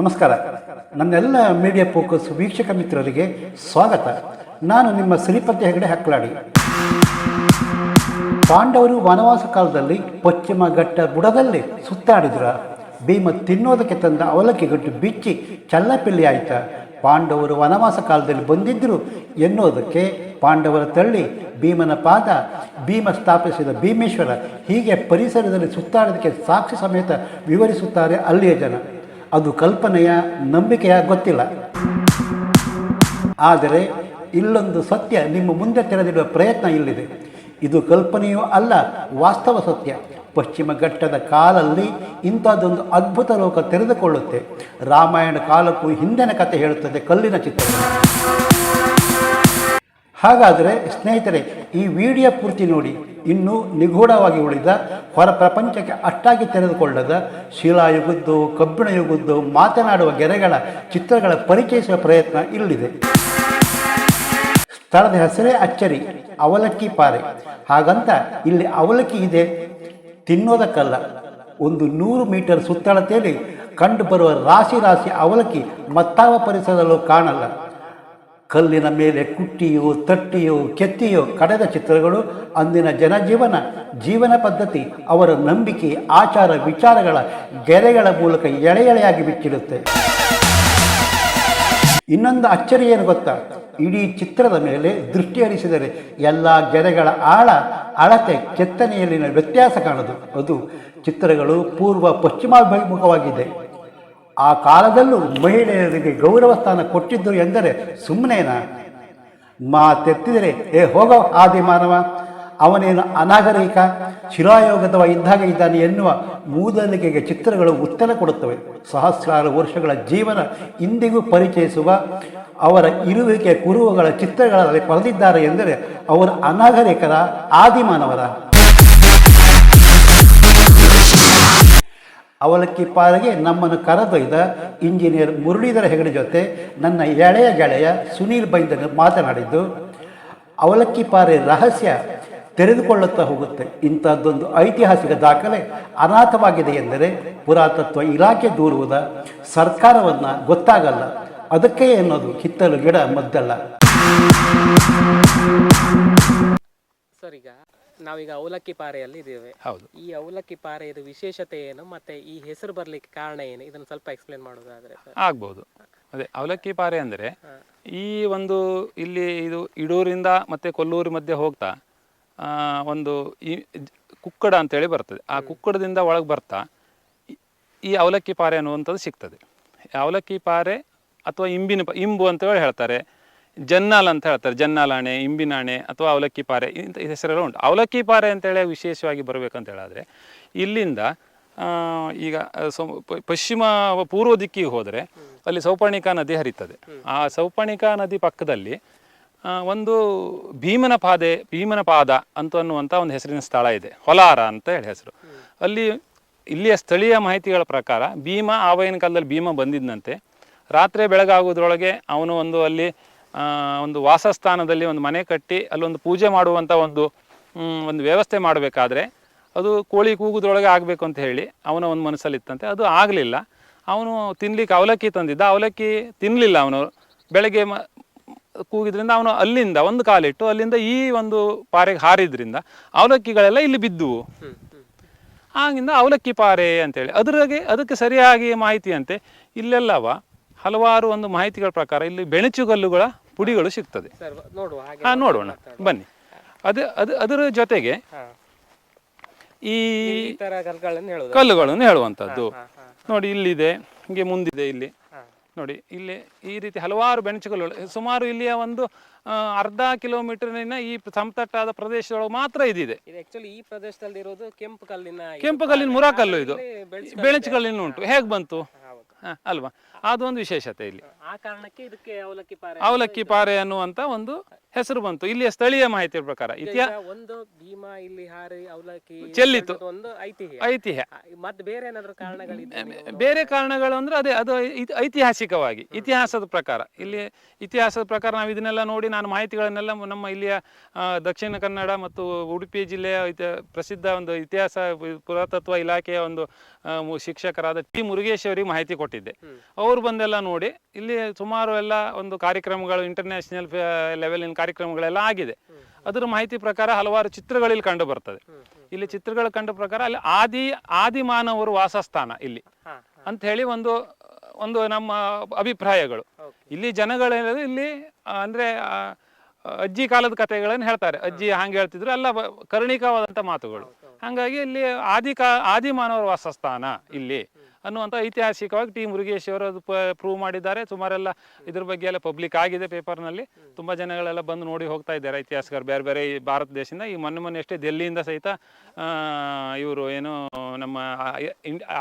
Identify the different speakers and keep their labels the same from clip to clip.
Speaker 1: ನಮಸ್ಕಾರ. ನನ್ನೆಲ್ಲ media focus ವೀಕ್ಷಕ ಮಿತ್ರರಿಗೆ ಸ್ವಾಗತ. ನಾನು ನಿಮ್ಮ ಶ್ರೀಪತಿ ಹೆಗಡೆ ಹಕ್ಕಲಾಡಿ. ಪಾಂಡವರು ವನವಾಸ ಕಾಲದಲ್ಲಿ ಪಶ್ಚಿಮ ಘಟ್ಟ ಬುಡದಲ್ಲಿ ಸುತ್ತಾಡಿದ್ರ. ಭೀಮ ತಿನ್ನೋದಕ್ಕೆ ತಂದ ಅವಲಕ್ಕಿ ಗಟ್ಟು ಬಿಚ್ಚಿ ಚಲ್ಲಪಿಲ್ಲಿ ಆಯ್ತ. ಪಾಂಡವರು ವನವಾಸ ಕಾಲದಲ್ಲಿ ಬಂದಿದ್ದರು ಎನ್ನುವುದಕ್ಕೆ ಪಾಂಡವರ ತಳ್ಳಿ ಭೀಮನ ಪಾದ. ಭೀಮ ಸ್ಥಾಪಿಸಿದ ಭೀಮೇಶ್ವರ ಹೀಗೆ ಪರಿಸರದಲ್ಲಿ ಸುತ್ತಾಡೋದಕ್ಕೆ ಸಾಕ್ಷಿ ಸಮೇತ ವಿವರಿಸುತ್ತಾರೆ ಅಲ್ಲಿಯ ಜನ. ಅದು ಕಲ್ಪನೆಯ ನಂಬಿಕೆಯ ಗೊತ್ತಿಲ್ಲ. ಆದರೆ ಇಲ್ಲೊಂದು ಸತ್ಯ ನಿಮ್ಮ ಮುಂದೆ ತೆರೆದಿಡುವ ಪ್ರಯತ್ನ ಇಲ್ಲಿದೆ. ಇದು ಕಲ್ಪನೆಯೂ ಅಲ್ಲ, ವಾಸ್ತವ ಸತ್ಯ. ಪಶ್ಚಿಮ ಘಟ್ಟದ ಕಾಲಲ್ಲಿ ಇಂಥದ್ದೊಂದು ಅದ್ಭುತ ಲೋಕ ತೆರೆದುಕೊಳ್ಳುತ್ತೆ. ರಾಮಾಯಣ ಕಾಲಕ್ಕೂ ಹಿಂದಿನ ಕಥೆ ಹೇಳುತ್ತದೆ ಕಲ್ಲಿನ ಚಿತ್ರ. ಹಾಗಾದರೆ ಸ್ನೇಹಿತರೆ, ಈ ವಿಡಿಯೋ ಪೂರ್ತಿ ನೋಡಿ. ಇನ್ನೂ ನಿಗೂಢವಾಗಿ ಉಳಿದ ಹೊರ ಪ್ರಪಂಚಕ್ಕೆ ಅಷ್ಟಾಗಿ ತೆರೆದುಕೊಳ್ಳದ ಶಿಲಾಯುಗದ್ದು ಕಬ್ಬಿಣ ಯುಗದ್ದು ಮಾತನಾಡುವ ಗೆರೆಗಳ ಚಿತ್ರಗಳ ಪರಿಚಯಿಸುವ ಪ್ರಯತ್ನ ಇಲ್ಲಿದೆ. ಸ್ಥಳದ ಹೆಸರೇ ಅಚ್ಚರಿ, ಅವಲಕ್ಕಿ ಪಾರೆ. ಹಾಗಂತ ಇಲ್ಲಿ ಅವಲಕ್ಕಿ ಇದೆ, ತಿನ್ನೋದಕ್ಕಲ್ಲ. ಒಂದು ನೂರು ಮೀಟರ್ ಸುತ್ತಳತೆಯಲ್ಲಿ ಕಂಡು ಬರುವ ರಾಶಿ ರಾಶಿ ಅವಲಕ್ಕಿ ಮತ್ತಾವ ಪರಿಸರದಲ್ಲೂ ಕಾಣಲ್ಲ. ಕಲ್ಲಿನ ಮೇಲೆ ಕುಟ್ಟಿಯೋ, ತಟ್ಟಿಯೋ, ಕೆತ್ತಿಯೋ ಕಡೆದ ಚಿತ್ರಗಳು ಅಂದಿನ ಜನಜೀವನ, ಜೀವನ ಪದ್ಧತಿ, ಅವರ ನಂಬಿಕೆ, ಆಚಾರ ವಿಚಾರಗಳ ಗೆರೆಗಳ ಮೂಲಕ ಎಳೆ ಎಳೆಯಾಗಿ ಬಿಚ್ಚಿಡುತ್ತೆ. ಇನ್ನೊಂದು ಅಚ್ಚರಿ ಏನು ಗೊತ್ತಾ? ಇಡೀ ಚಿತ್ರದ ಮೇಲೆ ದೃಷ್ಟಿ ಹರಿಸಿದರೆ ಎಲ್ಲ ಗೆರೆಗಳ ಆಳ, ಅಳತೆ, ಕೆತ್ತನೆಯಲ್ಲಿನ ವ್ಯತ್ಯಾಸ ಕಾಣದು. ಅದು ಚಿತ್ರಗಳು ಪೂರ್ವ ಪಶ್ಚಿಮಾಭಿಮುಖವಾಗಿದೆ. ಆ ಕಾಲದಲ್ಲೂ ಮಹಿಳೆಯರಿಗೆ ಗೌರವ ಸ್ಥಾನ ಕೊಟ್ಟಿದ್ದರು ಎಂದರೆ ಸುಮ್ಮನೇನಾ? ಮಾತೆತ್ತಿದರೆ ಏ, ಹೋಗೋ ಆದಿ ಮಾನವ, ಅವನೇನು ಅನಾಗರಿಕ? ಶಿಲಾಯೋಗದವ ಇದ್ದಾಗ ಇದ್ದಾನೆ ಎನ್ನುವ ಮೂದಲಿಕೆಗೆ ಚಿತ್ರಗಳು ಉತ್ತರ ಕೊಡುತ್ತವೆ. ಸಹಸ್ರಾರು ವರ್ಷಗಳ ಜೀವನ ಇಂದಿಗೂ ಪರಿಚಯಿಸುವ ಅವರ ಇರುವಿಕೆ, ಕುರುಹುಗಳ ಚಿತ್ರಗಳಲ್ಲಿ ಪಡೆದಿದ್ದಾರೆ ಎಂದರೆ, ಅವರು ಅನಾಗರಿಕರ, ಆದಿಮಾನವರ. ಅವಲಕ್ಕಿ ಪಾಲಿಗೆ ನಮ್ಮನ್ನು ಕರೆದೊಯ್ದ ಇಂಜಿನಿಯರ್ ಮುರಳೀಧರ ಹೆಗಡೆ ಜೊತೆ ನನ್ನ ಎಳೆಯ ಗೆಳೆಯ ಸುನೀಲ್ ಬೈಂದರ್ ಮಾತನಾಡಿದ್ದು ಅವಲಕ್ಕಿ ಪಾರೆ ರಹಸ್ಯ ತೆರೆದುಕೊಳ್ಳುತ್ತಾ ಹೋಗುತ್ತೆ. ಇಂಥದ್ದೊಂದು ಐತಿಹಾಸಿಕ ದಾಖಲೆ ಅನಾಥವಾಗಿದೆ ಎಂದರೆ ಪುರಾತತ್ವ ಇಲಾಖೆ ದೂರುವುದ ಸರ್ಕಾರವನ್ನು ಗೊತ್ತಾಗಲ್ಲ. ಅದಕ್ಕೆ ಅನ್ನೋದು ಕಿತ್ತಲು ಗಿಡ ಮದ್ದಲ್ಲ.
Speaker 2: ನಾವೀಗ ಅವಲಕ್ಕಿ ಪಾರೆಯಲ್ಲಿ ಇದ್ದೇವೆ.
Speaker 3: ಹೌದು.
Speaker 2: ಈ ಅವಲಕ್ಕಿ ಪಾರೆಯದು ವಿಶೇಷತೆ ಏನು? ಮತ್ತೆ ಈ ಹೆಸರು ಬರ್ಲಿಕ್ಕೆ ಕಾರಣ ಏನು? ಇದನ್ನು ಸ್ವಲ್ಪ ಎಕ್ಸ್ಪ್ಲೇನ್ ಮಾಡೋದಾದ್ರೆ ಸರ್.
Speaker 3: ಆಗ್ಬೋದು. ಅದೇ ಅವಲಕ್ಕಿ ಪಾರೆ ಅಂದರೆ ಈ ಒಂದು ಇಲ್ಲಿ ಇದು ಇಡೂರಿಂದ ಮತ್ತೆ ಕೊಲ್ಲೂರು ಮಧ್ಯೆ ಹೋಗ್ತಾ ಆ, ಒಂದು ಈ ಜ್- ಕುಕ್ಕಡ ಅಂತೇಳಿ ಬರ್ತದೆ. ಆ ಕುಕ್ಕಡದಿಂದ ಒಳಗೆ ಬರ್ತಾ ಈ- ಈ ಅವಲಕ್ಕಿ ಪಾರೆ ಅನ್ನುವಂಥದ್ದು ಸಿಗ್ತದೆ. ಈ ಅವಲಕ್ಕಿ ಪಾರೆ ಅಥವಾ ಇಂಬಿನ ಪ- ಇಂಬು ಅಂತೇಳಿ ಹೇಳ್ತಾರೆ. ಜನ್ನಾಲ್ ಅಂತ ಹೇಳ್ತಾರೆ. ಜನ್ನಾಲಾಣೆ ಇಂಬಿನಾಣೆ ಅಥವಾ ಅವಲಕ್ಕಿ ಪಾರೆ ಇಂಥ ಹೆಸರೆಲ್ಲ ಉಂಟು. ಅವಲಕ್ಕಿ ಪಾರೆ ಅಂತೇಳಿ ವಿಶೇಷವಾಗಿ ಬರಬೇಕಂತ ಹೇಳಿದ್ರೆ ಇಲ್ಲಿಂದ ಈಗ ಪಶ್ಚಿಮ ಪೂರ್ವ ದಿಕ್ಕಿಗೆ ಹೋದರೆ ಅಲ್ಲಿ ಸೌಪರ್ಣಿಕಾ ನದಿ ಹರಿತದೆ. ಆ ಸೌಪರ್ಣಿಕಾ ನದಿ ಪಕ್ಕದಲ್ಲಿ ಒಂದು ಭೀಮನ ಪಾದೆ, ಭೀಮನ ಪಾದ ಅಂತ ಅನ್ನುವಂಥ ಒಂದು ಹೆಸರಿನ ಸ್ಥಳ ಇದೆ. ಹೊಲಾರ ಅಂತ ಹೇಳಿ ಹೆಸರು. ಅಲ್ಲಿ ಇಲ್ಲಿಯ ಸ್ಥಳೀಯ ಮಾಹಿತಿಗಳ ಪ್ರಕಾರ ಭೀಮ ಆವಾಗಿನ ಕಾಲದಲ್ಲಿ ಭೀಮ ಬಂದಿದ್ದಂತೆ ರಾತ್ರಿ ಬೆಳಗಾಗೋದ್ರೊಳಗೆ ಅವನು ಒಂದು ಅಲ್ಲಿ ಒಂದು ವಾಸಸ್ಥಾನದಲ್ಲಿ ಒಂದು ಮನೆ ಕಟ್ಟಿ ಅಲ್ಲೊಂದು ಪೂಜೆ ಮಾಡುವಂಥ ಒಂದು ಒಂದು ವ್ಯವಸ್ಥೆ ಮಾಡಬೇಕಾದ್ರೆ ಅದು ಕೋಳಿ ಕೂಗುದ್ರೊಳಗೆ ಆಗಬೇಕು ಅಂತ ಹೇಳಿ ಅವನ ಒಂದು ಮನಸ್ಸಲ್ಲಿತ್ತಂತೆ. ಅದು ಆಗಲಿಲ್ಲ. ಅವನು ತಿನ್ಲಿಕ್ಕೆ ಅವಲಕ್ಕಿ ತಂದಿದ್ದ. ಅವಲಕ್ಕಿ ತಿನ್ನಲಿಲ್ಲ ಅವನು. ಬೆಳಗ್ಗೆ ಮ, ಕೂಗಿದ್ರಿಂದ ಅವನು ಅಲ್ಲಿಂದ ಒಂದು ಕಾಲಿಟ್ಟು ಅಲ್ಲಿಂದ ಈ ಒಂದು ಪಾರೆಗೆ ಹಾರಿದ್ರಿಂದ ಅವಲಕ್ಕಿಗಳೆಲ್ಲ ಇಲ್ಲಿ ಬಿದ್ದುವು. ಆಗಿಂದ ಅವಲಕ್ಕಿ ಪಾರೆ ಅಂತೇಳಿ ಅದರಾಗೆ ಅದಕ್ಕೆ ಸರಿಯಾಗಿ ಮಾಹಿತಿಯಂತೆ ಇಲ್ಲೆಲ್ಲವ ಹಲವಾರು ಒಂದು ಮಾಹಿತಿಗಳ ಪ್ರಕಾರ ಇಲ್ಲಿ ಬೆಣಚುಗಲ್ಲುಗಳ ಪುಡಿಗಳು ಸಿಗ್ತದೆ.
Speaker 2: ಸರ್ ನೋಡುವ ಹಾಗೆ
Speaker 3: ಹಾ ನೋಡೋಣ ಬನ್ನಿ. ಅದು ಅದು ಅದರ ಜೊತೆಗೆ
Speaker 2: ಹಾ.
Speaker 3: ಈ
Speaker 2: ಈ ತರ ಕಲ್ಗಳನ್ನು ಹೇಳುದು
Speaker 3: ಕಲ್ಲುಗಳನ್ನು ಹೇಳುವಂಥದ್ದು. ನೋಡಿ ಇಲ್ಲಿದೆ ಹಿಂಗೆ ಮುಂದಿದೆ ಇಲ್ಲಿ.
Speaker 2: ಹಾ.
Speaker 3: ನೋಡಿ ಇಲ್ಲಿ ಈ ರೀತಿ ಹಲವಾರು ಬೆಂಚುಗಳು ಸುಮಾರು ಇಲ್ಲಿಯ ಒಂದು ಆ, ಅರ್ಧ ಕಿಲೋಮೀಟರ್ನಿಂದ ಈ ಸಮತಟ್ಟಾದ ಪ್ರದೇಶದೊಳಗೆ ಮಾತ್ರ ಇದಿದೆ.
Speaker 2: ಇದು ಆಕ್ಚುಲಿ ಈ ಪ್ರದೇಶದಲ್ಲಿ ಇರೋದು ಕೆಂಪು ಕಲ್ಲಿನ ಇದು
Speaker 3: ಕೆಂಪು ಕಲ್ಲಿನ ಮುರಾಕಲ್ಲು ಇದು.
Speaker 2: ಇಲ್ಲಿ
Speaker 3: ಕಲ್ಲಿನ ಉಂಟು ಹೇಗೆ ಬಂತು?
Speaker 2: ಹೌದು.
Speaker 3: ಅಲ್ವಾ? ಅದೊಂದು ವಿಶೇಷತೆ ಇಲ್ಲಿ.
Speaker 2: ಆ ಕಾರಣಕ್ಕೆ ಇದಕ್ಕೆ ಅವಲಕ್ಕಿ ಪಾರೆ
Speaker 3: ಅವಲಕ್ಕಿ ಪಾರೆ ಅನ್ನುವಂಥ ಒಂದು ಹೆಸರು ಬಂತು. ಇಲ್ಲಿಯ ಸ್ಥಳೀಯ ಮಾಹಿತಿ ಪ್ರಕಾರ ಇತಿಹಾಸ
Speaker 2: ಒಂದು ಭೀಮಾ ಇಲ್ಲಿ ಹಾರಿ ಅವಲಕ್ಕಿ
Speaker 3: ಚೆಲ್ಲಿತು.
Speaker 2: ಒಂದು ಐತಿಹ್ಯ.
Speaker 3: ಐತಿಹ್ಯ.
Speaker 2: ಮತ್ತೆ ಬೇರೆ ಏನಾದ್ರು ಕಾರಣಗಳಿದೆ
Speaker 3: ಬೇರೆ ಕಾರಣಗಳು ಅಂದ್ರೆ ಅದೇ ಅದು ಐತಿಹಾಸಿಕವಾಗಿ ಇತಿಹಾಸದ ಪ್ರಕಾರ. ಇಲ್ಲಿ ಇತಿಹಾಸದ ಪ್ರಕಾರ ನಾವು ಇದನ್ನೆಲ್ಲ ನೋಡಿ ನಾನು ಮಾಹಿತಿಗಳನ್ನೆಲ್ಲ ನಮ್ಮ ಇಲ್ಲಿಯ ದಕ್ಷಿಣ ಕನ್ನಡ ಮತ್ತು ಉಡುಪಿ ಜಿಲ್ಲೆಯ ಪ್ರಸಿದ್ಧ ಒಂದು ಇತಿಹಾಸ ಪುರಾತತ್ವ ಇಲಾಖೆಯ ಒಂದು ಶಿಕ್ಷಕರಾದ ಟಿ ಮುರುಗೇಶ್ ಅವರಿಗೆ ಮಾಹಿತಿ ಕೊಟ್ಟಿದ್ದೆ. ಅವರು ಬಂದೆಲ್ಲ ನೋಡಿ ಇಲ್ಲಿ ಸುಮಾರು ಎಲ್ಲ ಒಂದು ಕಾರ್ಯಕ್ರಮಗಳು ಇಂಟರ್ನ್ಯಾಷನಲ್ ಲೆವೆಲಿನ ಕಾರ್ಯಕ್ರಮಗಳೆಲ್ಲ ಆಗಿದೆ. ಅದರ ಮಾಹಿತಿ ಪ್ರಕಾರ ಹಲವಾರು ಚಿತ್ರಗಳಲ್ಲಿ ಕಂಡು ಬರ್ತದೆ ಇಲ್ಲಿ ಚಿತ್ರಗಳು ಕಂಡ ಪ್ರಕಾರ ಅಲ್ಲಿ ಆದಿ ಆದಿ ಮಾನವರು ವಾಸಸ್ಥಾನ ಇಲ್ಲಿ. ಅಂತ ಹೇಳಿ ಒಂದು ಒಂದು ನಮ್ಮ ಅಭಿಪ್ರಾಯಗಳು. ಇಲ್ಲಿ ಜನಗಳೆಲ್ಲ ಇಲ್ಲಿ ಅಂದ್ರೆ ಅಜ್ಜಿ ಕಾಲದ ಕಥೆಗಳನ್ನು ಹೇಳ್ತಾರೆ. ಅಜ್ಜಿ ಹಂಗೆ ಹೇಳ್ತಿದ್ರು ಎಲ್ಲ ಕರ್ಣಿಕವಾದಂಥ ಮಾತುಗಳು. ಹಾಗಾಗಿ ಇಲ್ಲಿ ಆದಿ ಕಾ ಆದಿ ಮಾನವರ ವಾಸಸ್ಥಾನ ಇಲ್ಲಿ. ಅನ್ನುವಂಥ ಐತಿಹಾಸಿಕವಾಗಿ ಟಿ ಮುರುಗೇಶ್ ಅವರು ಅದು ಪ್ರೂವ್ ಮಾಡಿದ್ದಾರೆ. ಸುಮಾರೆಲ್ಲ ಇದ್ರ ಬಗ್ಗೆ ಎಲ್ಲ ಪಬ್ಲಿಕ್ ಆಗಿದೆ ಪೇಪರ್ನಲ್ಲಿ ತುಂಬ ಜನಗಳೆಲ್ಲ ಬಂದು ನೋಡಿ ಹೋಗ್ತಾ ಇದ್ದಾರೆ ಇತಿಹಾಸಕರು ಬೇರೆ ಬೇರೆ ಈ ಭಾರತ ದೇಶದಿಂದ ಈ ಮೊನ್ನೆ ಮೊನ್ನೆ ಅಷ್ಟೇ ದೆಲ್ಲಿಯಿಂದ ಸಹಿತ ಇವರು ಏನು ನಮ್ಮ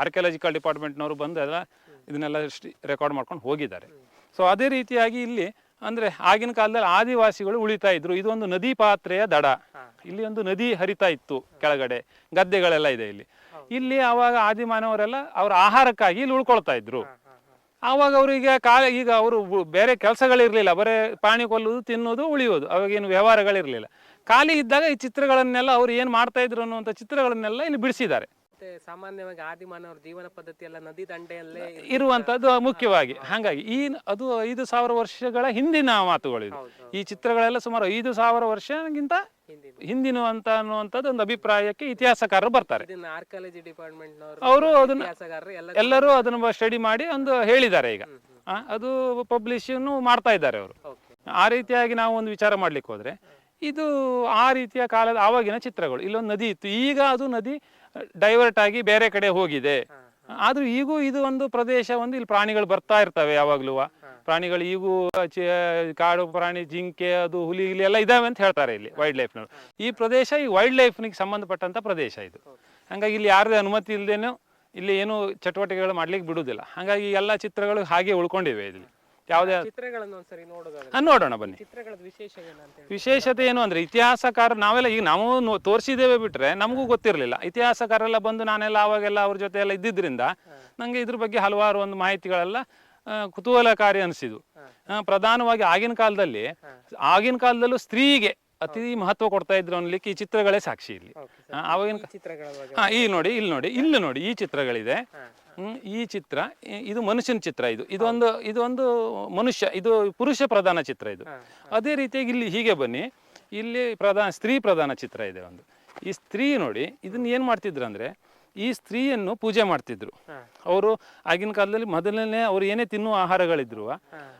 Speaker 3: ಆರ್ಕಿಯಾಲಜಿಕಲ್ ಡಿಪಾರ್ಟ್ಮೆಂಟ್ನವರು ಬಂದು ಎಲ್ಲ ಇದನ್ನೆಲ್ಲ ರೆಕಾರ್ಡ್ ಮಾಡ್ಕೊಂಡು ಹೋಗಿದ್ದಾರೆ. ಸೊ ಅದೇ ರೀತಿಯಾಗಿ ಇಲ್ಲಿ ಅಂದರೆ ಆಗಿನ ಕಾಲದಲ್ಲಿ ಆದಿವಾಸಿಗಳು ಉಳಿತಾ ಇದ್ರು. ಇದೊಂದು ನದಿ ಪಾತ್ರೆಯ ದಡ. ಇಲ್ಲಿ ಒಂದು ನದಿ ಹರಿತಾ ಇತ್ತು ಕೆಳಗಡೆ. ಗದ್ದೆಗಳೆಲ್ಲ ಇದೆ ಇಲ್ಲಿ. ಇಲ್ಲಿ ಅವಾಗ ಆದಿ ಮಾನವರೆಲ್ಲ ಅವರ ಆಹಾರಕ್ಕಾಗಿ ಇಲ್ಲಿ ಉಳ್ಕೊಳ್ತಾ ಇದ್ರು. ಆವಾಗ ಅವರಿಗೆ ಕಾಲ ಈಗ ಅವರು ಬೇರೆ ಕೆಲಸಗಳಿರಲಿಲ್ಲ. ಬರೇ ಪ್ರಾಣಿ ಕೊಲ್ಲುವುದು ತಿನ್ನೋದು ಉಳಿಯೋದು. ಅವಾಗೇನು ವ್ಯವಹಾರಗಳಿರಲಿಲ್ಲ. ಖಾಲಿ ಇದ್ದಾಗ ಈ ಚಿತ್ರಗಳನ್ನೆಲ್ಲ ಅವ್ರು ಏನು ಮಾಡ್ತಾ ಇದ್ರು ಅನ್ನುವಂಥ ಚಿತ್ರಗಳನ್ನೆಲ್ಲ ಇಲ್ಲಿ ಬಿಡಿಸಿದ್ದಾರೆ.
Speaker 2: ಸಾಮಾನ್ಯವಾಗಿ ಆದಿಮಾನವರ ಜೀವನ ಪದ್ಧತಿ ಎಲ್ಲ ನದಿ ದಂಡೆಯಲ್ಲೇ
Speaker 3: ಇರುವಂತದ್ದು ಮುಖ್ಯವಾಗಿ. ಹಾಗಾಗಿ ಈ ಅದು ಐದು ಸಾವಿರ ವರ್ಷಗಳ ಹಿಂದಿನ ಮಾತುಗಳು ಈ ಚಿತ್ರಗಳೆಲ್ಲ ಸುಮಾರು ಐದು ಸಾವಿರ ವರ್ಷಕ್ಕಿಂತ
Speaker 2: ಹಿಂದಿನ.
Speaker 3: ಅಂತ ಅನ್ನುವಂಥದ್ದು ಒಂದು ಅಭಿಪ್ರಾಯಕ್ಕೆ ಇತಿಹಾಸಕಾರರು ಬರ್ತಾರೆ.
Speaker 2: ಆರ್ಕಾಲಜಿ ಡಿಪಾರ್ಟ್ಮೆಂಟ್
Speaker 3: ಅವರು ಅದನ್ನ ಎಲ್ಲರೂ ಅದನ್ನು ಸ್ಟಡಿ ಮಾಡಿ ಒಂದು ಹೇಳಿದ್ದಾರೆ ಈಗ. ಅದು ಪಬ್ಲಿಷನ್ನು ಮಾಡ್ತಾ ಇದ್ದಾರೆ ಅವರು. ಆ ರೀತಿಯಾಗಿ ನಾವು ಒಂದು ವಿಚಾರ ಮಾಡ್ಲಿಕ್ಕೆ ಹೋದ್ರೆ ಇದು ಆ ರೀತಿಯ ಕಾಲದ ಆವಾಗಿನ ಚಿತ್ರಗಳು ಇಲ್ಲೊಂದು ನದಿ ಇತ್ತು ಈಗ ಅದು ನದಿ ಡೈವರ್ಟ್ ಆಗಿ ಬೇರೆ ಕಡೆ ಹೋಗಿದೆ. ಆದ್ರೂ ಈಗೂ ಇದು ಒಂದು ಪ್ರದೇಶ ಒಂದು ಇಲ್ಲಿ ಪ್ರಾಣಿಗಳು ಬರ್ತಾ ಇರ್ತವೆ ಯಾವಾಗ್ಲೂ. ಪ್ರಾಣಿಗಳು ಈಗೂ ಕಾಡು ಪ್ರಾಣಿ ಜಿಂಕೆ ಅದು ಹುಲಿ ಗಿಲಿ ಎಲ್ಲ ಇದಾವೆ ಅಂತ ಹೇಳ್ತಾರೆ ಇಲ್ಲಿ ವೈಲ್ಡ್ ಲೈಫ್ನವರು ಈ ಪ್ರದೇಶ ಈ ವೈಲ್ಡ್ ಲೈಫ್ನಿಗೆ ಸಂಬಂಧಪಟ್ಟಂತ ಪ್ರದೇಶ ಇದು. ಹಂಗಾಗಿ ಇಲ್ಲಿ ಯಾರದೇ ಅನುಮತಿ ಇಲ್ಲದೇನು ಇಲ್ಲಿ ಏನು ಚಟುವಟಿಕೆಗಳು ಮಾಡ್ಲಿಕ್ಕೆ ಬಿಡುವುದಿಲ್ಲ. ಹಾಗಾಗಿ ಎಲ್ಲ ಚಿತ್ರಗಳು ಹಾಗೆ ಉಳ್ಕೊಂಡಿವೆ ಇಲ್ಲಿ. ಯಾವುದೇ
Speaker 2: ಚಿತ್ರಗಳನ್ನು ಒಂದ್ಸರಿ ನೋಡೋದಾದ್ರೆ.
Speaker 3: ಆ, ನೋಡೋಣ ಬನ್ನಿ.
Speaker 2: ಚಿತ್ರಗಳದ ವಿಶೇಷ ಏನಂತ ಹೇಳಿ.
Speaker 3: ವಿಶೇಷತೆ ಏನು ಅಂದ್ರೆ ಇತಿಹಾಸಕಾರ ನಾವೆಲ್ಲ ಈಗ ನಾವು ನೋ- ತೋರಿಸಿದ್ದೇವೆ ಬಿಟ್ರೆ ನಮಗೂ ಗೊತ್ತಿರಲಿಲ್ಲ. ಇತಿಹಾಸಕಾರೆಲ್ಲ ಬಂದು ನಾನೆಲ್ಲ ಅವಾಗೆಲ್ಲ ಅವ್ರ ಜೊತೆ ಎಲ್ಲ ಇದ್ದಿದ್ರಿಂದ ನಂಗೆ ಇದ್ರ ಬಗ್ಗೆ ಹಲವಾರು ಒಂದು ಮಾಹಿತಿಗಳೆಲ್ಲ ಆ, ಕುತೂಹಲಕಾರಿ ಅನಿಸಿದ್ವು ಪ್ರಧಾನವಾಗಿ ಆಗಿನ ಕಾಲದಲ್ಲಿ ಆಗಿನ ಕಾಲದಲ್ಲೂ ಸ್ತ್ರೀಗೆ ಅತಿ ಮಹತ್ವ ಕೊಡ್ತಾ ಇದ್ರು ಅನ್ಲಿಕ್ಕೆ ಈ ಚಿತ್ರಗಳೇ ಸಾಕ್ಷಿ ಇಲ್ಲಿ. ಆ, ಆವಾಗಿನ
Speaker 2: ಈ ಚಿತ್ರಗಳ ಬಗ್ಗೆ
Speaker 3: ಹಾ ಈ ನೋಡಿ ಇಲ್ಲಿ ನೋಡಿ ಇಲ್ಲಿ ನೋಡಿ ಈ ಚಿತ್ರಗಳಿದೆ. ಈ ಚಿತ್ರ ಇದು ಮನುಷ್ಯನ ಚಿತ್ರ ಇದು. ಇದೊಂದು ಇದೊಂದು ಮನುಷ್ಯ ಇದು ಪುರುಷ ಪ್ರಧಾನ ಚಿತ್ರ ಇದು. ಅದೇ ರೀತಿಯಾಗಿ ಇಲ್ಲಿ ಹೀಗೆ ಬನ್ನಿ. ಇಲ್ಲಿ ಪ್ರಧಾನ ಸ್ತ್ರೀ ಪ್ರಧಾನ ಚಿತ್ರ ಇದೆ ಒಂದು. ಈ ಸ್ತ್ರೀ ನೋಡಿ ಇದನ್ನ ಏನು ಮಾಡ್ತಿದ್ರು ಅಂದ್ರೆ ಈ ಸ್ತ್ರೀಯನ್ನು ಪೂಜೆ ಮಾಡ್ತಿದ್ರು. ಅವರು ಆಗಿನ ಕಾಲದಲ್ಲಿ ಮೊದಲನೇ ಅವ್ರು ಏನೇ ತಿನ್ನುವ ಆಹಾರಗಳಿದ್ರು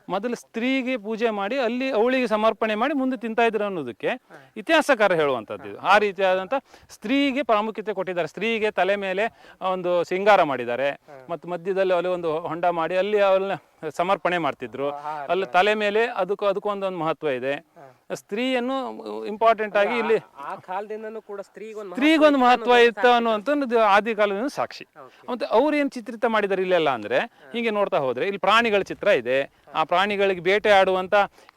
Speaker 3: ಮೊದಲು ಸ್ತ್ರೀಗೆ ಪೂಜೆ ಮಾಡಿ ಅಲ್ಲಿ ಅವಳಿಗೆ ಸಮರ್ಪಣೆ ಮಾಡಿ ಮುಂದೆ ತಿಂತಾ ಇದ್ರು ಅನ್ನೋದಕ್ಕೆ ಇತಿಹಾಸಕಾರ ಹೇಳುವಂಥದ್ದು. ಆ ರೀತಿಯಾದಂಥ ಸ್ತ್ರೀಗೆ ಪ್ರಾಮುಖ್ಯತೆ ಕೊಟ್ಟಿದ್ದಾರೆ. ಸ್ತ್ರೀಗೆ ತಲೆ ಮೇಲೆ ಒಂದು ಸಿಂಗಾರ ಮಾಡಿದ್ದಾರೆ. ಮತ್ತು ಮಧ್ಯದಲ್ಲಿ ಅಲ್ಲಿ ಒಂದು ಹೊಂಡ ಮಾಡಿ ಅಲ್ಲಿ ಅವಳನ್ನ ಸಮರ್ಪಣೆ ಮಾಡ್ತಿದ್ರು. ಅಲ್ಲಿ ತಲೆ ಮೇಲೆ ಅದಕ್ಕೂ ಅದಕ್ಕೂ ಒಂದೊಂದು ಮಹತ್ವ ಇದೆ. ಸ್ತ್ರೀಯನ್ನು ಇಂಪಾರ್ಟೆಂಟ್ ಆಗಿ ಇಲ್ಲಿ
Speaker 2: ಆ ಕಾಲದಿಂದನೂ ಕೂಡ ಸ್ತ್ರೀಗೊಂದು
Speaker 3: ಸ್ತ್ರೀಗೊಂದು ಮಹತ್ವ ಇತ್ತು ಅನ್ನುವಂಥದ್ದು ಆದಿ ಕಾಲದಿಂದ ಸಾಕ್ಷಿ. ಮತ್ತೆ ಅವ್ರು ಏನು ಚಿತ್ರಿತ ಮಾಡಿದ್ದಾರೆ ಇಲ್ಲೆಲ್ಲ ಅಂದ್ರೆ ಹೀಗೆ ನೋಡ್ತಾ ಹೋದ್ರೆ ಇಲ್ಲಿ ಪ್ರಾಣಿಗಳ ಚಿತ್ರ ಇದೆ. ಆ ಪ್ರಾಣಿಗಳಿಗೆ ಬೇಟೆ ಆಡುವಂತ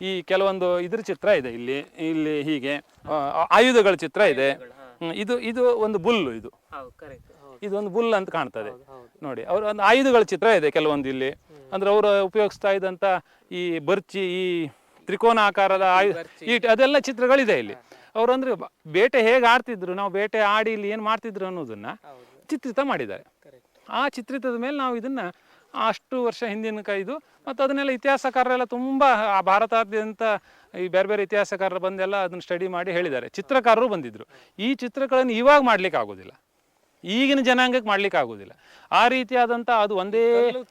Speaker 3: ಈ ಕೆಲವೊಂದು ಇದ್ರ ಚಿತ್ರ ಇದೆ ಇಲ್ಲಿ ಇಲ್ಲಿ ಹೀಗೆ ಆಯುಧಗಳ ಚಿತ್ರ ಇದೆ. ಇದು ಇದು ಒಂದು ಬುಲ್ಲು ಇದು. ಇದೊಂದು ಬುಲ್ ಅಂತ ಕಾಣ್ತದೆ. ನೋಡಿ ಅವ್ರ ಒಂದು ಆಯುಧಗಳ ಚಿತ್ರ ಇದೆ ಕೆಲವೊಂದು ಇಲ್ಲಿ. ಅಂದ್ರೆ ಅವರು ಉಪಯೋಗಿಸ್ತಾ ಇದ್ದಂತ ಈ ಬರ್ಚಿ ಈ ತ್ರಿಕೋನ ಆಕಾರದ ಆಯು ಈ ಅದೆಲ್ಲ ಚಿತ್ರಗಳಿದೆ ಇಲ್ಲಿ. ಅವ್ರು ಅಂದ್ರೆ ಬೇಟೆ ಹೇಗೆ ಆಡ್ತಿದ್ರು ನಾವು ಬೇಟೆ ಆಡಿ ಇಲ್ಲಿ ಏನು ಮಾಡ್ತಿದ್ರು ಅನ್ನೋದನ್ನ ಚಿತ್ರಿತ ಮಾಡಿದ್ದಾರೆ. ಆ ಚಿತ್ರಿತದ ಮೇಲೆ ನಾವು ಇದನ್ನ ಅಷ್ಟು ವರ್ಷ ಹಿಂದಿನ ಕೈದು ಮತ್ತು ಅದನ್ನೆಲ್ಲ ಇತಿಹಾಸಕಾರರೆಲ್ಲ ತುಂಬ ಆ ಭಾರತಾದ್ಯಂತ ಈ ಬೇರೆ ಬೇರೆ ಇತಿಹಾಸಕಾರರು ಬಂದೆಲ್ಲ ಅದನ್ನ ಸ್ಟಡಿ ಮಾಡಿ ಹೇಳಿದ್ದಾರೆ. ಚಿತ್ರಕಾರರು ಬಂದಿದ್ರು. ಈ ಚಿತ್ರಗಳನ್ನು ಇವಾಗ ಮಾಡ್ಲಿಕ್ಕೆ ಆಗೋದಿಲ್ಲ. ಈಗಿನ ಜನಾಂಗಕ್ಕೆ ಮಾಡ್ಲಿಕ್ಕೆ ಆಗೋದಿಲ್ಲ ಆ ರೀತಿಯಾದಂತ ಅದು ಒಂದೇ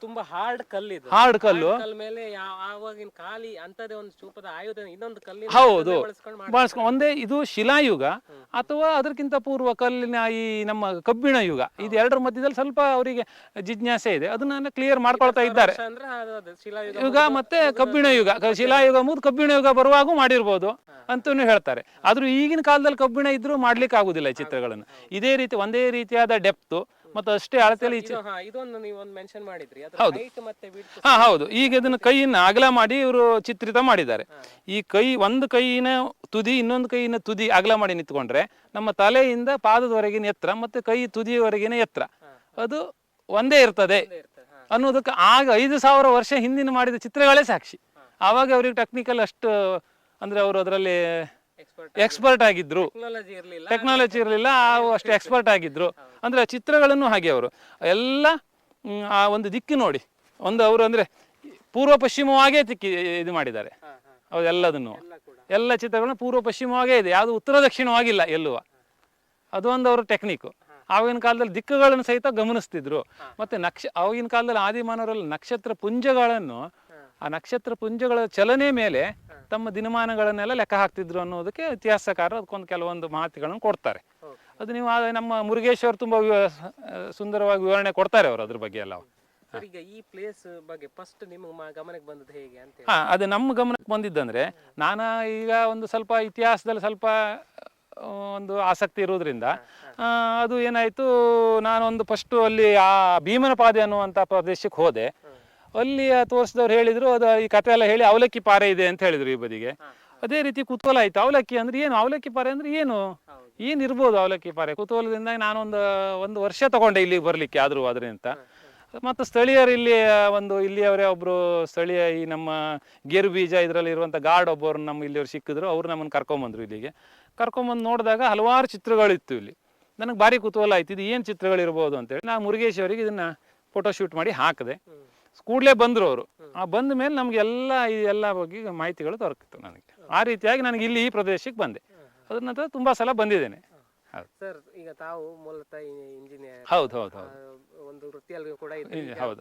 Speaker 2: ತುಂಬಾ ಹಾರ್ಡ್ ಕಲ್ಲು
Speaker 3: ಹಾರ್ಡ್ ಕಲ್ಲು.
Speaker 2: ಕಲ್ ಮೇಲೆ ಆವಾಗಿನ ಖಾಲಿ ಅಂತದೇ ಒಂದು ಚೂಪದ ಆಯುಧ ಇನ್ನೊಂದು
Speaker 3: ಹೌದು.
Speaker 2: ಬಳಸ್ಕೊಂಡು
Speaker 3: ಒಂದೇ ಇದು ಶಿಲಾಯುಗ ಅಥವಾ ಅದಕ್ಕಿಂತ ಪೂರ್ವ ಕಲ್ಲಿನ ಈ ನಮ್ಮ ಕಬ್ಬಿಣ ಯುಗ. ಇದು ಎರಡರ ಮಧ್ಯದಲ್ಲಿ ಸ್ವಲ್ಪ ಅವರಿಗೆ ಜಿಜ್ಞಾಸೆ ಇದೆ. ಅದನ್ನ ಕ್ಲಿಯರ್ ಮಾಡ್ಕೊಳ್ತಾ ಇದ್ದಾರೆ. ಯುಗ ಮತ್ತೆ ಕಬ್ಬಿಣ ಯುಗ. ಶಿಲಾಯುಗ ಮುಗಿದು ಕಬ್ಬಿಣ ಯುಗ ಬರುವಾಗೂ ಮಾಡಿರ್ಬೋದು ಅಂತಲೂ ಹೇಳ್ತಾರೆ. ಆದ್ರೂ ಈಗಿನ ಕಾಲದಲ್ಲಿ ಕಬ್ಬಿಣ ಇದ್ರೂ ಮಾಡ್ಲಿಕ್ಕೆ ಆಗುದಿಲ್ಲ ಈ ಚಿತ್ರಗಳನ್ನು. ಇದೇ ರೀತಿ ಒಂದೇ ರೀತಿಯಾದ ಡೆಪ್ತು ಮತ್ತು ಅಷ್ಟೇ ಅಳತೆಯಲ್ಲಿ ಈಚೆ
Speaker 2: ಹಾ ಇದೊಂದು ನೀವು ಒಂದು ಮೆನ್ಷನ್ ಮಾಡಿದ್ರಿ. ಅದ್ರ
Speaker 3: ಹೌದು.
Speaker 2: ಮತ್ತೆ width
Speaker 3: ಹಾ ಹೌದು. ಈಗ ಇದನ್ನ ಕೈಯನ್ನ ಅಗಲ ಮಾಡಿ ಇವರು ಚಿತ್ರಿತ ಮಾಡಿದ್ದಾರೆ. ಈ ಕೈ ಒಂದು ಕೈಯಿನ ತುದಿ ಇನ್ನೊಂದು ಕೈಯಿನ ತುದಿ ಅಗಲ ಮಾಡಿ ನಿಂತ್ಕೊಂಡ್ರೆ ನಮ್ಮ ತಲೆಯಿಂದ ಪಾದದವರೆಗಿನ ಎತ್ತರ ಮತ್ತೆ ಕೈ ತುದಿಯವರೆಗಿನ ಎತ್ತರ ಅದು ಒಂದೇ ಇರ್ತದೆ.
Speaker 2: ಇರ್ತದೆ ಹಾ.
Speaker 3: ಅನ್ನೋದಕ್ಕೆ ಆಗ ಐದು ಸಾವಿರ ವರ್ಷ ಹಿಂದಿನ ಮಾಡಿದ ಚಿತ್ರಗಳೇ ಸಾಕ್ಷಿ. ಆವಾಗ ಅವ್ರಿಗೆ ಟೆಕ್ನಿಕಲ್ ಅಷ್ಟು ಅಂದ್ರೆ ಅವರು ಅದರಲ್ಲಿ
Speaker 2: ಎಕ್ಸ್ಪರ್ಟ್
Speaker 3: ಆಗಿದ್ರು.
Speaker 2: ಟೆಕ್ನಾಲಜಿ ಇರಲಿಲ್ಲ.
Speaker 3: ಅಷ್ಟು ಎಕ್ಸ್ಪರ್ಟ್ ಆಗಿದ್ರು. ಅಂದ್ರೆ ಚಿತ್ರಗಳನ್ನು ಹಾಗೆ ಅವರು. ಎಲ್ಲ ಆ ಒಂದು ದಿಕ್ಕು ನೋಡಿ. ಒಂದು ಅವರು ಅಂದ್ರೆ ಪೂರ್ವ ಪಶ್ಚಿಮವಾಗೇ ತಿಕ್ಕಿ ಇದು ಮಾಡಿದ್ದಾರೆ.
Speaker 2: ಹಾ ಎಲ್ಲದನ್ನು.
Speaker 3: ಅವೆಲ್ಲದನ್ನು
Speaker 2: ಎಲ್ಲ ಕೂಡ.
Speaker 3: ಎಲ್ಲ ಚಿತ್ರಗಳನ್ನು ಪೂರ್ವ ಪಶ್ಚಿಮವಾಗೇ ಇದೆ. ಯಾವುದು ಉತ್ತರ ದಕ್ಷಿಣವಾಗಿಲ್ಲ ಎಲ್ಲುವ. ಅದೊಂದು ಅವರ ಟೆಕ್ನಿಕ್ ಆವಾಗಿನ ಕಾಲದಲ್ಲಿ ದಿಕ್ಕುಗಳನ್ನು ಸಹಿತ ಗಮನಿಸ್ತಿದ್ರು. ಮತ್ತೆ ನಕ್ಷ ಆವಾಗಿನ ಕಾಲದಲ್ಲಿ ಆದಿಮಾನವರಲ್ಲಿ ನಕ್ಷತ್ರ ಪುಂಜಗಳನ್ನು ಆ ನಕ್ಷತ್ರ ಪುಂಜಗಳ ಚಲನೆ ಮೇಲೆ ತಮ್ಮ ದಿನಮಾನಗಳನ್ನೆಲ್ಲ ಲೆಕ್ಕ ಹಾಕ್ತಿದ್ರು ಅನ್ನೋದಕ್ಕೆ ಇತಿಹಾಸಕಾರರು ಅದಕ್ಕೊಂದು ಕೆಲವೊಂದು ಮಾಹಿತಿಗಳನ್ನು ಕೊಡ್ತಾರೆ. ಅದು ನೀವು ನಮ್ಮ ಮುರುಗೇಶ್ವರ್ ತುಂಬ ಸುಂದರವಾಗಿ ವಿವರಣೆ ಕೊಡ್ತಾರೆ ಅವರು ಅದ್ರ ಬಗ್ಗೆ ಎಲ್ಲ
Speaker 2: ಈಗ ಈ ಪ್ಲೇಸ್ ಬಗ್ಗೆ ಫಸ್ಟ್ ನಿಮ್ಮ ಗಮನಕ್ಕೆ ಬಂದದ್ದು ಹೇಗೆ ಅಂತ
Speaker 3: ಹಾ ಅದು ನಮ್ಮ ಗಮನಕ್ಕೆ ಬಂದಿದ್ದಂದ್ರೆ ನಾನು ಈಗ ಒಂದು ಸ್ವಲ್ಪ ಇತಿಹಾಸದಲ್ಲಿ ಸ್ವಲ್ಪ ಒಂದು ಆಸಕ್ತಿ ಇರೋದ್ರಿಂದ ಅದು ಏನಾಯ್ತು ನಾನೊಂದು ಫಸ್ಟು ಅಲ್ಲಿ ಆ ಭೀಮನಪಾದೆ ಅನ್ನುವಂಥ ಪ್ರದೇಶಕ್ಕೆ ಹೋದೆ. ಅಲ್ಲಿ ತೋರಿಸಿದವ್ರು ಹೇಳಿದ್ರು ಅದು ಈ ಕಥೆ ಎಲ್ಲ ಹೇಳಿ ಅವಲಕ್ಕಿ ಪಾರೆ ಇದೆ ಅಂತ ಹೇಳಿದ್ರು ಈ ಬದಿಗೆ. ಅದೇ ರೀತಿ ಕುತೂಹಲ ಆಯ್ತು. ಅವಲಕ್ಕಿ ಅಂದ್ರೆ ಏನು? ಅವಲಕ್ಕಿ ಪಾರೆ ಅಂದ್ರೆ ಏನು. ಏನು ಇರ್ಬೋದು ಅವಲಕ್ಕಿ ಪಾರೆ? ಕುತೂಹಲದಿಂದ ನಾನೊಂದು ಒಂದು ವರ್ಷ ತಗೊಂಡೆ ಇಲ್ಲಿಗೆ ಬರ್ಲಿಕ್ಕೆ ಆದ್ರೂ ಅದರಿಂದ ಮತ್ತು ಸ್ಥಳೀಯರು ಇಲ್ಲಿ ಒಂದು ಇಲ್ಲಿಯವರೇ ಒಬ್ರು ಸ್ಥಳೀಯ ಈ ನಮ್ಮ ಗೇರು ಬೀಜ ಇದರಲ್ಲಿ ಇರುವಂಥ ಗಾರ್ಡ್ ಒಬ್ಬರು ನಮ್ಮ ಇಲ್ಲಿಯವ್ರು ಸಿಕ್ಕಿದ್ರು. ಅವ್ರು ನಮ್ಮನ್ನು ಕರ್ಕೊಂಬಂದ್ರು ಇಲ್ಲಿಗೆ. ಕರ್ಕೊಂಬಂದು ನೋಡಿದಾಗ ಹಲವಾರು ಚಿತ್ರಗಳಿತ್ತು ಇಲ್ಲಿ. ನನಗೆ ಭಾರಿ ಕುತೂಹಲ ಆಯ್ತು. ಇದು ಏನು ಚಿತ್ರಗಳಿರ್ಬೋದು ಅಂತೇಳಿ ನಾನು ಮುರುಗೇಶ್ ಅವರಿಗೆ ಇದನ್ನ ಫೋಟೋ ಶೂಟ್ ಮಾಡಿ ಹಾಕಿದೆ. ಕೂಡಲೇ ಬಂದರು ಅವರು. ಆ ಬಂದ ಮೇಲೆ ನಮ್ಗೆ ಎಲ್ಲ ಈ ಎಲ್ಲ ಬಗ್ಗೆ ಮಾಹಿತಿಗಳು ದೊರಕಿತ್ತು ನನಗೆ. ಆ ರೀತಿಯಾಗಿ ನನಗೆ ಇಲ್ಲಿ ಈ ಪ್ರದೇಶಕ್ಕೆ ಬಂದೆ. ಅದ್ರ ನಂತರ ತುಂಬಾ ಸಲ ಬಂದಿದ್ದೇನೆ.
Speaker 2: ಸರ್ ಈಗ ತಾವು ಮೂಲತಃ ಇಂಜಿನಿಯರ್
Speaker 3: ಹೌದು ಹೌದು ಹೌದು.
Speaker 2: ಒಂದು ವೃತ್ತಿಯಲ್ಲಿ ಕೂಡ.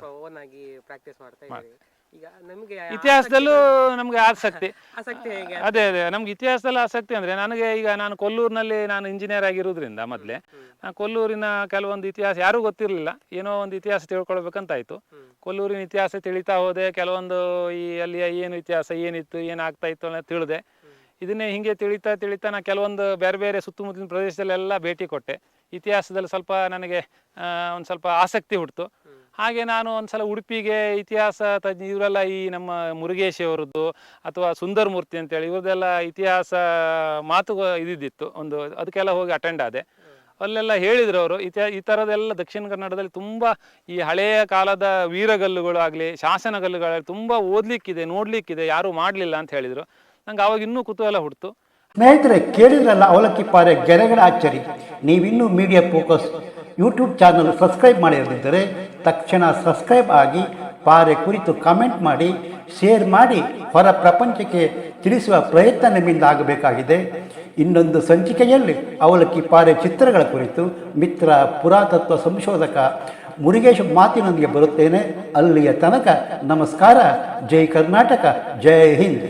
Speaker 2: ಓನ್ ಆಗಿ ಪ್ರಾಕ್ಟೀಸ್ ಮಾಡ್ತಾ ಇದ್ದೀರಿ. ಈಗ ನಮಗೆ
Speaker 3: ಇತಿಹಾಸದಲ್ಲೂ ನಮ್ಗೆ ಆಸಕ್ತಿ.
Speaker 2: ಆಸಕ್ತಿ ಹೇಗೆ?
Speaker 3: ಅದೇ ಅದೇ ನಮ್ಗೆ ಇತಿಹಾಸದಲ್ಲಿ ಆಸಕ್ತಿ ಅಂದ್ರೆ ನನಗೆ ಈಗ ನಾನು ಕೊಲ್ಲೂರಿನಲ್ಲಿ ನಾನು ಇಂಜಿನಿಯರ್ ಆಗಿರೋದ್ರಿಂದ ಮೊದಲೇ ನಾನು ಕೊಲ್ಲೂರಿನ ಕೆಲವೊಂದು ಇತಿಹಾಸ ಯಾರೂ ಗೊತ್ತಿರಲಿಲ್ಲ. ಏನೋ ಒಂದು ಇತಿಹಾಸ ತಿಳ್ಕೊಳ್ಬೇಕಂತಾಯ್ತು. ಕೊಲ್ಲೂರಿನ ಇತಿಹಾಸ ತಿಳಿತಾ ಹೋದೆ ಕೆಲವೊಂದು ಈ ಅಲ್ಲಿಯ ಏನು ಇತಿಹಾಸ ಏನಿತ್ತು ಏನಾಗ್ತಾ ಇತ್ತು ಅನ್ನೋ ತಿಳಿದೆ. ಇದನ್ನೇ ಹಿಂಗೆ ತಿಳಿತಾ ತಿಳಿತಾ ನಾನು ಕೆಲವೊಂದು ಬೇರೆ ಬೇರೆ ಸುತ್ತಮುತ್ತಲಿನ ಪ್ರದೇಶದಲ್ಲೆಲ್ಲ ಭೇಟಿ ಕೊಟ್ಟೆ. ಇತಿಹಾಸದಲ್ಲಿ ಸ್ವಲ್ಪ ನನಗೆ ಒಂದು ಸ್ವಲ್ಪ ಆಸಕ್ತಿ ಹುಟ್ಟಿತು ಹಾಗೆ ನಾನು ಒಂದ್ಸಲ ಉಡುಪಿಗೆ ಇತಿಹಾಸ ತಜ್ಞ ಇವರೆಲ್ಲ ಈ ನಮ್ಮ ಮುರುಗೇಶ್ ಅವರದ್ದು ಅಥವಾ ಸುಂದರ್ ಮೂರ್ತಿ ಅಂತೇಳಿ ಇವ್ರದ್ದೆಲ್ಲ ಇತಿಹಾಸ ಮಾತು ಇದಿದ್ದಿತ್ತು. ಒಂದು ಅದಕ್ಕೆಲ್ಲ ಹೋಗಿ ಅಟೆಂಡ್ ಆದೆ. ಅಲ್ಲೆಲ್ಲ ಹೇಳಿದ್ರು ಅವರು. ಈ ಥರದೆಲ್ಲ ದಕ್ಷಿಣ ಕನ್ನಡದಲ್ಲಿ ತುಂಬ ಈ ಹಳೆಯ ಕಾಲದ ವೀರಗಲ್ಲುಗಳು ಆಗಲಿ ಶಾಸನಗಲ್ಲುಗಳಾಗಲಿ ತುಂಬ ಓದಲಿಕ್ಕಿದೆ, ನೋಡಲಿಕ್ಕಿದೆ, ಯಾರೂ ಮಾಡಲಿಲ್ಲ ಅಂತ ಹೇಳಿದರು. ನಂಗೆ ಅವಾಗ ಇನ್ನೂ ಕುತೂಹಲ ಹುಡ್ತು
Speaker 1: ಸ್ನೇಹಿತರೆ, ಕೇಳಿದ್ರಲ್ಲ ಅವಲಕ್ಕಿ ಪಾರೆ ಗೆರೆಗಳ ಅಚ್ಚರಿ ನೀವಿನ್ನೂ media focus YouTube channel subscribe ಮಾಡಿರದಿದ್ದರೆ ತಕ್ಷಣ ಸಬ್ಸ್ಕ್ರೈಬ್ ಆಗಿ ಪಾರೆ ಕುರಿತು ಕಮೆಂಟ್ ಮಾಡಿ ಶೇರ್ ಮಾಡಿ ಹೊರ ಪ್ರಪಂಚಕ್ಕೆ ತಿಳಿಸುವ ಪ್ರಯತ್ನ ನಿಮ್ಮಿಂದ ಆಗಬೇಕಾಗಿದೆ. ಇನ್ನೊಂದು ಸಂಚಿಕೆಯಲ್ಲಿ ಅವಲಕ್ಕಿ ಪಾರೆ ಚಿತ್ರಗಳ ಕುರಿತು ಮಿತ್ರ ಪುರಾತತ್ವ ಸಂಶೋಧಕ ಮುರುಗೇಶ್ ಮಾತಿನೊಂದಿಗೆ ಬರುತ್ತೇನೆ. ಅಲ್ಲಿಯ ತನಕ ನಮಸ್ಕಾರ. ಜೈ ಕರ್ನಾಟಕ. ಜೈ ಹಿಂದ್.